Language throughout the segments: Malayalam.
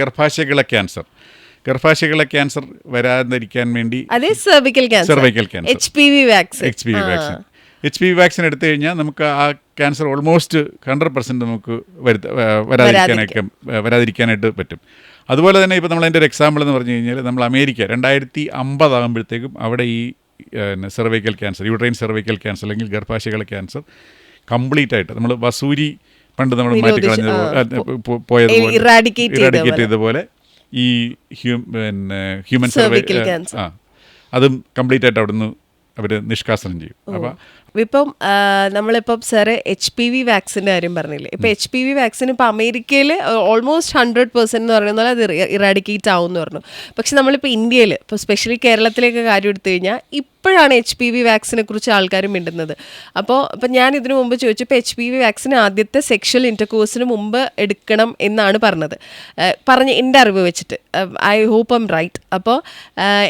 ഗർഭാശയകളെ ക്യാൻസർ. ഗർഭാശയകളെ ക്യാൻസർ വരാതിരിക്കാൻ വേണ്ടി cervical cancer. H P V vaccine H P V vaccine H P V vaccine എടുത്തു കഴിഞ്ഞാൽ നമുക്ക് ആ ക്യാൻസർ ഓൾമോസ്റ്റ് ഹൺഡ്രഡ് പെർസെന്റ് നമുക്ക് വരുത്ത വരാതിരിക്കാനൊക്കെ വരാതിരിക്കാനായിട്ട് പറ്റും. അതുപോലെ തന്നെ ഇപ്പോൾ നമ്മളതിന്റെ ഒരു എക്സാമ്പിൾ എന്ന് പറഞ്ഞു കഴിഞ്ഞാൽ നമ്മൾ അമേരിക്ക രണ്ടായിരത്തി അമ്പതാകുമ്പോഴത്തേക്കും അവിടെ ഈ cervical cancer uterine cervical cancer അല്ലെങ്കിൽ ഗർഭാശയകളെ ക്യാൻസർ കംപ്ലീറ്റ് ആയിട്ട് നമ്മൾ വസൂരി പണ്ട് നമ്മൾ മാറ്റിക്കളഞ്ഞത് പോയതുപോലെ ഇറാഡിക്കേറ്റ് ചെയ്ത പോലെ. ചെയ്തതുപോലെ ഈ പിന്നെ ഹ്യൂമൻ സർവേ ആ അതും കംപ്ലീറ്റ് ആയിട്ട് അവിടുന്ന് അവർ നിഷ്കാസനം ചെയ്യും. അപ്പോൾ ഇപ്പം നമ്മളിപ്പം സാറ് എച്ച് പി വി വാക്സിന്റെ കാര്യം പറഞ്ഞില്ലേ? ഇപ്പം എച്ച് പി വി വാക്സിൻ ഇപ്പം അമേരിക്കയിൽ ഓൾമോസ്റ്റ് ഹൺഡ്രഡ് പെർസെന്റ് എന്ന് പറയുന്ന പോലെ അത് ഇറാഡിക്കേറ്റ് ആവും എന്ന് പറഞ്ഞു. പക്ഷെ നമ്മളിപ്പോൾ ഇന്ത്യയിൽ ഇപ്പോൾ സ്പെഷ്യലി കേരളത്തിലേക്ക് കാര്യം എടുത്തു കഴിഞ്ഞാൽ ഇപ്പോഴാണ് എച്ച് പി വി വാക്സിനെ കുറിച്ച് ആൾക്കാർ മിണ്ടുന്നത്. അപ്പോൾ ഇപ്പം ഞാൻ ഇതിനു മുമ്പ് ചോദിച്ചു ഇപ്പോൾ എച്ച് പി വി വാക്സിൻ ആദ്യത്തെ സെക്ഷൽ ഇന്റർകോഴ്സിന് മുമ്പ് എടുക്കണം എന്നാണ് പറഞ്ഞത്. പറഞ്ഞ എന്റെ അറിവ് വെച്ചിട്ട്. ഐ ഹോപ്പ് എം റൈറ്റ് അപ്പോൾ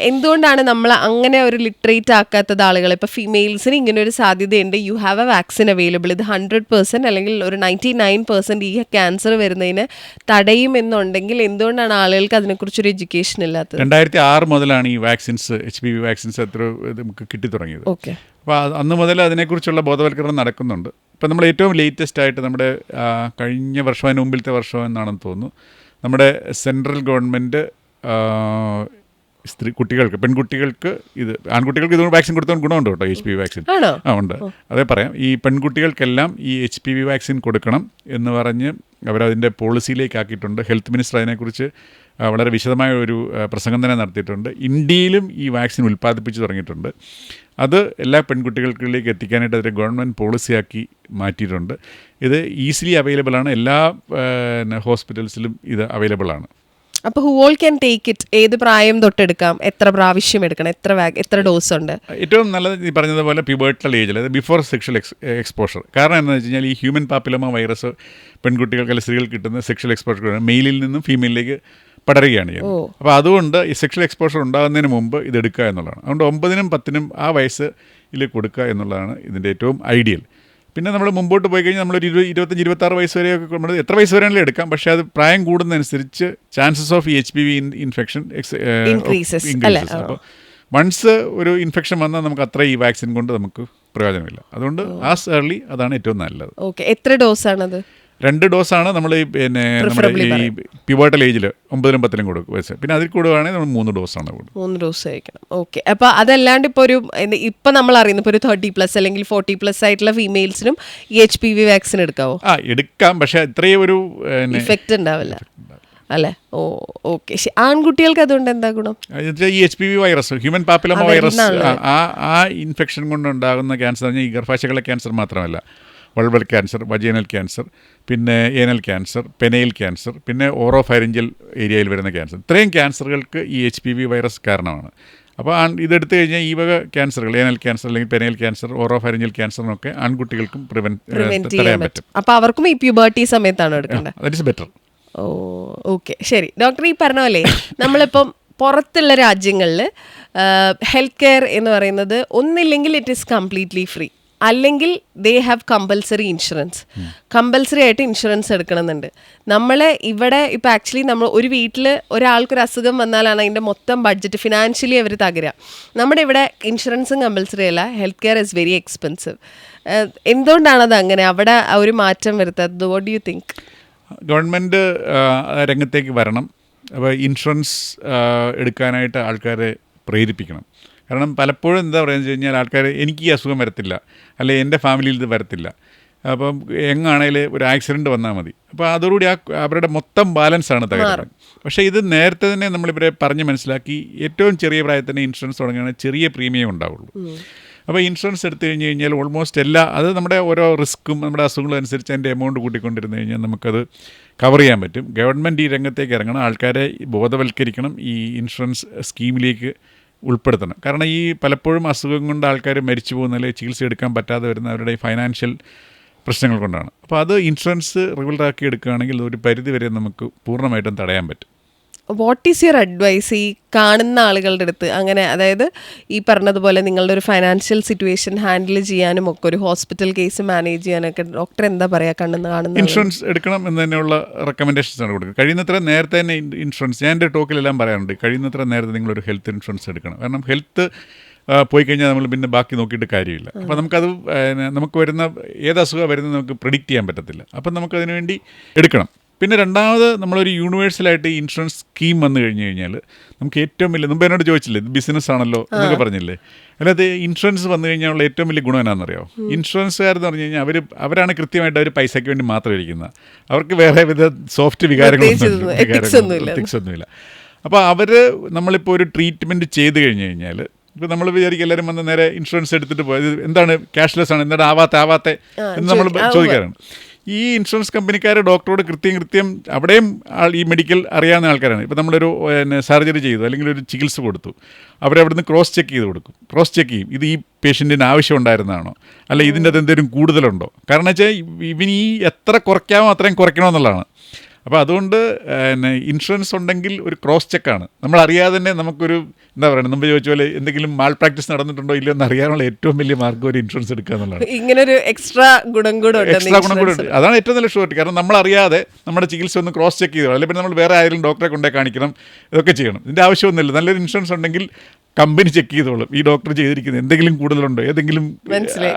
എന്തുകൊണ്ടാണ് നമ്മൾ അങ്ങനെ ഒരു ലിറ്ററേറ്റ് ആക്കാത്തത് ആളുകൾ ഇപ്പോൾ ഫീമെയിൽസിന് ഇങ്ങനെ ഒരു സാധ്യതയുണ്ട്. You have a vaccine available ഇത് ഹൺഡ്രഡ് പെർസെന്റ് അല്ലെങ്കിൽ ഒരു നയന്റി നയൻ പെർസെന്റ് ഈ ക്യാൻസർ വരുന്നതിന് തടയും എന്നുണ്ടെങ്കിൽ എന്തുകൊണ്ടാണ് ആളുകൾക്ക് അതിനെക്കുറിച്ചൊരു എഡ്യൂക്കേഷൻ ഇല്ലാത്തത്? രണ്ടായിരത്തി ആറ് മുതലാണ് ഈ vaccines H P V vaccines ഇത് നമുക്ക് കിട്ടി തുടങ്ങിയത് ഓക്കെ അപ്പോൾ അന്ന് മുതൽ അതിനെക്കുറിച്ചുള്ള ബോധവൽക്കരണം നടക്കുന്നുണ്ട്. ഇപ്പം നമ്മൾ ഏറ്റവും ലേറ്റസ്റ്റ് ആയിട്ട് നമ്മുടെ കഴിഞ്ഞ വർഷം അതിന് മുമ്പിലത്തെ വർഷം എന്നാണെന്ന് തോന്നുന്നു. നമ്മുടെ സെൻട്രൽ ഗവൺമെന്റ് സ്ത്രീ കുട്ടികൾക്ക് പെൺകുട്ടികൾക്ക് ഇത് ആൺകുട്ടികൾക്ക് ഇത് വാക്സിൻ കൊടുത്തോണ്ട് ഗുണമുണ്ട് കേട്ടോ എച്ച് പി വി വാക്സിൻ. ആ ഉണ്ട്. അതേ പറയാം ഈ പെൺകുട്ടികൾക്കെല്ലാം ഈ എച്ച് പി വി വാക്സിൻ കൊടുക്കണം എന്ന് പറഞ്ഞ് അവരതിന്റെ പോളിസിയിലേക്ക് ആക്കിയിട്ടുണ്ട് ഹെൽത്ത് മിനിസ്റ്റർ അതിനെക്കുറിച്ച് വളരെ വിശദമായ ഒരു പ്രസംഗം തന്നെ നടത്തിയിട്ടുണ്ട്. ഇന്ത്യയിലും ഈ വാക്സിൻ ഉൽപ്പാദിപ്പിച്ച് തുടങ്ങിയിട്ടുണ്ട്. അത് എല്ലാ പെൺകുട്ടികൾക്കിലേക്ക് എത്തിക്കാനായിട്ട് അതിന്റെ ഗവൺമെന്റ് പോളിസിയാക്കി മാറ്റിയിട്ടുണ്ട്. ഇത് ഈസിലി അവൈലബിൾ ആണ്. എല്ലാ ഹോസ്പിറ്റൽസിലും ഇത് അവൈലബിൾ ആണ്. അപ്പോൾ who all can take it ഏത് പ്രായം തൊട്ടെടുക്കാം? എത്ര പ്രാവശ്യം എടുക്കണം? എത്ര എത്ര ഡോസ് ഉണ്ട്? ഏറ്റവും നല്ലത് ഈ പറഞ്ഞതുപോലെ പ്യുബേർട്ടൽ ഏജിൽ അതായത് ബിഫോർ സെക്ഷൽ എക്സ് എക്സ്പോഷർ കാരണം എന്താണെന്ന് വെച്ച് കഴിഞ്ഞാൽ ഈ ഹ്യൂമൻ പാപ്പിലമ വൈറസ് പെൺകുട്ടികൾക്ക് അല്ലെങ്കിൽ സ്ത്രീകൾക്ക് കിട്ടുന്ന സെക്ഷൽ എക്സ്പോഷർ മെയിലിൽ നിന്നും ഫീമെയിലിലേക്ക് പടരുകയാണ് ചെയ്യുന്നത്. അപ്പോൾ അതുകൊണ്ട് ഈ സെക്ഷൽ എക്സ്പോഷർ ഉണ്ടാകുന്നതിന് മുമ്പ് ഇത് എടുക്കുക എന്നുള്ളതാണ്. അതുകൊണ്ട് ഒമ്പതിനും പത്തിനും ആ വയസ്സിൽ കൊടുക്കുക എന്നുള്ളതാണ് ഇതിന്റെ ഏറ്റവും ഐഡിയൽ പിന്നെ നമ്മൾ മുമ്പോട്ട് പോയി കഴിഞ്ഞാൽ നമ്മളൊരു ഇരുപത് ഇരുപത്തഞ്ച് ഇരുപത്താറ് വയസ്സ് വരെയൊക്കെ നമ്മൾ എത്ര വയസ്സ് വരെയാണെങ്കിലും എടുക്കാം. പക്ഷേ അത് പ്രായം കൂടുന്നതനുസരിച്ച് chances of H P V infection increases? അപ്പോൾ വൺസ് ഒരു ഇൻഫെക്ഷൻ വന്നാൽ നമുക്ക് അത്ര ഈ വാക്സിൻ കൊണ്ട് നമുക്ക് പ്രയോജനമില്ല. അതുകൊണ്ട് ആസ് ഏർലി അതാണ് ഏറ്റവും നല്ലത്. ഓക്കെ. എത്ര ഡോസ് ആണത്? രണ്ട് ഡോസാണ് നമ്മൾ ഈ പിന്നെ നമ്മുടെ ഈ പിവേട്ടൽ ഏജിൽ ഒമ്പതിനും പത്തിനും കൊടുക്കും വെച്ച്. പിന്നെ അതിൽ കൂടുകയാണെങ്കിൽ നമ്മൾ മൂന്ന് ഡോസാണ് മൂന്ന് ഡോസ് കഴിക്കണം. ഓക്കെ അപ്പോൾ അതല്ലാണ്ട് ഇപ്പോൾ ഒരു ഇപ്പം നമ്മൾ അറിയുന്ന ഇപ്പോൾ ഒരു തേർട്ടി പ്ലസ് അല്ലെങ്കിൽ ഫോർട്ടി പ്ലസ് ആയിട്ടുള്ള ഫീമെയിൽസിനും ഈ എച്ച് പി വി വാക്സിൻ എടുക്കാവോ? ആ എടുക്കാം. പക്ഷേ ഇത്രയും ഒരു ഇഫക്റ്റ് ഉണ്ടാവില്ല. അല്ലേ? ഓ ഓക്കെ ആൺകുട്ടികൾക്ക് അതുകൊണ്ട് എന്താ ഗുണം? ഈ H P V virus human papilloma virus ആ ആ ഇൻഫെക്ഷൻ കൊണ്ടുണ്ടാകുന്ന ക്യാൻസർ ഈ ഗർഭാശകളെ ക്യാൻസർ മാത്രമല്ല. വൾവൽ ക്യാൻസർ വജീനൽ ക്യാൻസർ പിന്നെ ഏനൽ ക്യാൻസർ പെനയിൽ ക്യാൻസർ പിന്നെ ഓറോ ഫൈരഞ്ചൽ ഏരിയയിൽ വരുന്ന ക്യാൻസർ. ഇത്രയും ക്യാൻസറുകൾക്ക് ഈ എച്ച് പി വി വൈറസ് കാരണമാണ്. അപ്പോൾ ആൺ ഇതെടുത്തു കഴിഞ്ഞാൽ ഈ വക ക്യാൻസറുകൾ ഏനൽ ക്യാൻസർ അല്ലെങ്കിൽ പെനയിൽ ക്യാൻസർ ഓറോ ഫൈരഞ്ചൽ ക്യാൻസറിനൊക്കെ ആൺകുട്ടികൾക്കും പ്രിവെന്റ് തടയാൻ ചെയ്യാൻ പറ്റും. പറ്റും. അപ്പോൾ അവർക്കും ഈ പ്യൂബർട്ടി സമയത്താണ് എടുക്കേണ്ടത്? That is better oh okay. ശരി. ഡോക്ടർ ഈ പറഞ്ഞ പോലെ നമ്മളിപ്പം പുറത്തുള്ള രാജ്യങ്ങളിൽ ഹെൽത്ത് കെയർ എന്ന് പറയുന്നത് ഒന്നില്ലെങ്കിൽ ഇറ്റ് ഈസ് കംപ്ലീറ്റ്ലി ഫ്രീ അല്ലെങ്കിൽ they have compulsory insurance compulsory ആയിട്ട് ഇൻഷുറൻസ് എടുക്കണമെന്നുണ്ട്. നമ്മൾ ഇവിടെ ഇപ്പം ആക്ച്വലി നമ്മൾ ഒരു വീട്ടിൽ ഒരാൾക്കൊരു അസുഖം വന്നാലാണ് അതിന്റെ മൊത്തം ബഡ്ജറ്റ് ഫിനാൻഷ്യലി അവർ തകരുക നമ്മുടെ ഇവിടെ ഇൻഷുറൻസും കമ്പൽസറി അല്ല. Health care is very expensive എന്തുകൊണ്ടാണത് അങ്ങനെ? അവിടെ ഒരു മാറ്റം വരുത്തത് വാട്ട് യു തിങ്ക് ഗവൺമെന്റ് രംഗത്തേക്ക് വരണം. അപ്പോൾ ഇൻഷുറൻസ് എടുക്കാനായിട്ട് ആൾക്കാരെ പ്രേരിപ്പിക്കണം. കാരണം പലപ്പോഴും എന്താ പറയുക കഴിഞ്ഞാൽ ആൾക്കാർ എനിക്ക് ഈ അസുഖം വരത്തില്ല. അല്ലെ എന്റെ ഫാമിലിയിൽ ഇത് വരത്തില്ല. അപ്പം എങ്ങാണേൽ ഒരു ആക്സിഡന്റ് വന്നാൽ മതി. അപ്പോൾ അതോടുകൂടി ആ അവരുടെ മൊത്തം ബാലൻസ് ആണ് തകരുന്നത്. പക്ഷേ ഇത് നേരത്തെ തന്നെ നമ്മളിവരെ പറഞ്ഞ് മനസ്സിലാക്കി ഏറ്റവും ചെറിയ പ്രായത്തിൽ തന്നെ ഇൻഷുറൻസ് തുടങ്ങുകയാണെങ്കിൽ ചെറിയ പ്രീമിയം ഉണ്ടാവുള്ളൂ. അപ്പോൾ ഇൻഷുറൻസ് എടുത്തു കഴിഞ്ഞ് കഴിഞ്ഞാൽ ഓൾമോസ്റ്റ് എല്ലാ അത് നമ്മുടെ ഓരോ റിസ്ക്കും നമ്മുടെ അസുഖങ്ങളും അനുസരിച്ച് അതിന്റെ എമൗണ്ട് കൂട്ടിക്കൊണ്ടിരുന്നു കഴിഞ്ഞാൽ നമുക്കത് കവർ ചെയ്യാൻ പറ്റും. ഗവൺമെന്റ് ഈ രംഗത്തേക്ക് ഇറങ്ങണം. ആൾക്കാരെ ബോധവൽക്കരിക്കണം. ഈ ഇൻഷുറൻസ് സ്കീമിലേക്ക് ഉൾപ്പെടുത്തണം. കാരണം ഈ പലപ്പോഴും അസുഖം കൊണ്ട് ആൾക്കാർ മരിച്ചു പോകുന്ന അല്ലെങ്കിൽ ചികിത്സ എടുക്കാൻ പറ്റാതെ വരുന്ന അവരുടെ ഫൈനാൻഷ്യൽ പ്രശ്നങ്ങൾ കൊണ്ടാണ്. അപ്പോൾ അത് ഇൻഷുറൻസ് റെഗുലറാക്കി എടുക്കുകയാണെങ്കിൽ ഒരു പരിധി വരെ നമുക്ക് പൂർണമായിട്ടും തടയാൻ പറ്റും. വാട്ട് ഈസ് യുവർ അഡ്വൈസ് ഈ കാണുന്ന ആളുകളുടെ അടുത്ത്? അങ്ങനെ അതായത് ഈ പറഞ്ഞതുപോലെ നിങ്ങളുടെ ഒരു ഫൈനാൻഷ്യൽ സിറ്റുവേഷൻ ഹാൻഡിൽ ചെയ്യാനും ഒക്കെ ഒരു ഹോസ്പിറ്റൽ കേസ് മാനേജ് ചെയ്യാനൊക്കെ ഡോക്ടർ എന്താ പറയാ കണ്ണെന്ന് കാണുന്ന ആളുകൾ? ഇൻഷുറൻസ് എടുക്കണം എന്ന് തന്നെയുള്ള റെക്കമെൻഡേഷൻസ് ആണ് കൊടുക്കുന്നത് കഴിയുന്നത്ര നേരത്തെ തന്നെ ഇൻ- ഇൻഷുറൻസ് ഞാൻ എന്റെ ടോക്കിലെല്ലാം പറയാറുണ്ട് കഴിയുന്നത്ര നേരത്തെ നിങ്ങളൊരു ഹെൽത്ത് ഇൻഷുറൻസ് എടുക്കണം. കാരണം ഹെൽത്ത് പോയി കഴിഞ്ഞാൽ നമ്മൾ പിന്നെ ബാക്കി നോക്കിയിട്ട് കാര്യമില്ല. അപ്പോൾ നമുക്കത് നമുക്ക് വരുന്ന ഏത് അസുഖം വരുന്നത് നമുക്ക് പ്രിഡിക്റ്റ് ചെയ്യാൻ പറ്റത്തില്ല. അപ്പം നമുക്കതിനു വേണ്ടി എടുക്കണം. പിന്നെ രണ്ടാമത് നമ്മളൊരു യൂണിവേഴ്സലായിട്ട് ഇൻഷുറൻസ് സ്കീം വന്നു കഴിഞ്ഞ് കഴിഞ്ഞാൽ നമുക്ക് ഏറ്റവും വലിയ മുമ്പ് എന്നോട് ചോദിച്ചില്ലേ ഇത് ബിസിനസ് ആണല്ലോ എന്നൊക്കെ പറഞ്ഞില്ലേ? അല്ലാതെ ഇൻഷുറൻസ് വന്നു കഴിഞ്ഞാലുള്ള ഏറ്റവും വലിയ ഗുണം എന്നാണെന്നറിയോ ഇൻഷുറൻസുകാരെന്ന് പറഞ്ഞു കഴിഞ്ഞാൽ അവർ അവരാണ് കൃത്യമായിട്ട് അവർ പൈസയ്ക്ക് വേണ്ടി മാത്രം ഇരിക്കുന്നത്. അവർക്ക് വേറെ വിധ സോഫ്റ്റ് വികാരങ്ങളൊന്നും ഒന്നുമില്ല. അപ്പോൾ അവർ നമ്മളിപ്പോൾ ഒരു ട്രീറ്റ്മെന്റ് ചെയ്ത് കഴിഞ്ഞ് കഴിഞ്ഞാൽ ഇപ്പം നമ്മൾ വിചാരിക്കും എല്ലാവരും വന്ന് നേരെ ഇൻഷുറൻസ് എടുത്തിട്ട് പോയത് എന്താണ് ക്യാഷ്ലെസ് ആണ് എന്താണ് ആവാത്ത ആവാത്ത എന്ന് നമ്മൾ ചോദിക്ക- ചോദിക്കാറുണ്ട്. ഈ ഇൻഷുറൻസ് കമ്പനിക്കാർ ഡോക്ടറോട് കൃത്യം കൃത്യം അവിടെയും ഈ മെഡിക്കൽ അറിയാവുന്ന ആൾക്കാരാണ്. ഇപ്പോൾ നമ്മളൊരു പിന്നെ സർജറി ചെയ്തു അല്ലെങ്കിൽ ഒരു ചികിത്സ കൊടുത്തു. അവരവിടുന്ന് ക്രോസ് ചെക്ക് ചെയ്ത് കൊടുക്കും. ക്രോസ് ചെക്ക് ചെയ്യും. ഇത് ഈ പേഷ്യന്റിന് ആവശ്യം ഉണ്ടായിരുന്നതാണോ? അല്ല ഇതിന്റെ അത് എന്തെങ്കിലും കൂടുതലുണ്ടോ? കാരണം വെച്ചാൽ ഇവന് ഈ എത്ര കുറയ്ക്കാമോ അത്രയും കുറയ്ക്കണമെന്നുള്ളതാണ്. അപ്പോൾ അതുകൊണ്ട് പിന്നെ ഇൻഷുറൻസ് ഉണ്ടെങ്കിൽ ഒരു ക്രോസ് ചെക്കാണ് നമ്മൾ അറിയാതെ തന്നെ നമുക്കൊരു എന്താ പറയുക മുമ്പ് ചോദിച്ച പോലെ എന്തെങ്കിലും മാൾ പ്രാക്ടീസ് നടന്നിട്ടുണ്ടോ ഇല്ലയോ എന്ന് അറിയാനുള്ള ഏറ്റവും വലിയ മാർഗം ഒരു ഇൻഷുറൻസ് എടുക്കുക എന്നുള്ളതാണ്. ഒരു എക്സ്ട്രാ ഗുണം കൂടെ എക്സ്ട്രാ ഗുണം കൂടെ ഉണ്ട്. അതാണ് ഏറ്റവും നല്ല ഷുവർട്ടി കാരണം നമ്മൾ അറിയാതെ നമ്മുടെ ചികിത്സ ഒന്ന് ക്രോസ് ചെക്ക് ചെയ്തോ അല്ലെങ്കിൽ നമ്മൾ വേറെ ആരെങ്കിലും ഡോക്ടറെ കൊണ്ടേ കാണിക്കണം ഇതൊക്കെ ചെയ്യണം. ഇതിന്റെ ആവശ്യമൊന്നുമില്ല. നല്ലൊരു ഇൻഷുറൻസ് ഉണ്ടെങ്കിൽ കമ്പനി ചെക്ക് ചെയ്തോളും. ഈ ഡോക്ടർ ചെയ്തിരിക്കുന്നത് എന്തെങ്കിലും കൂടുതലുണ്ടോ? ഏതെങ്കിലും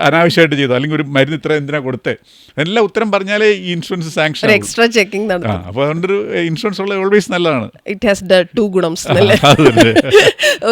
അനാവശ്യമായിട്ട് ചെയ്തോ? അല്ലെങ്കിൽ ഒരു മരുന്ന് ഇത്ര എന്തിനാ കൊടുത്തേ? എല്ലാം ഉത്തരം പറഞ്ഞാലേ ഈ ഇൻഷുറൻസ് സാങ്ഷൻ എക്സ്ട്രാ ചെക്കിംഗ് അതുകൊണ്ട് അപ്പോൾ അതുകൊണ്ടൊരു ഇൻഷുറൻസ് ഉള്ള ഓൾവേസ് നല്ലതാണ്. It has to ഗുണംസ്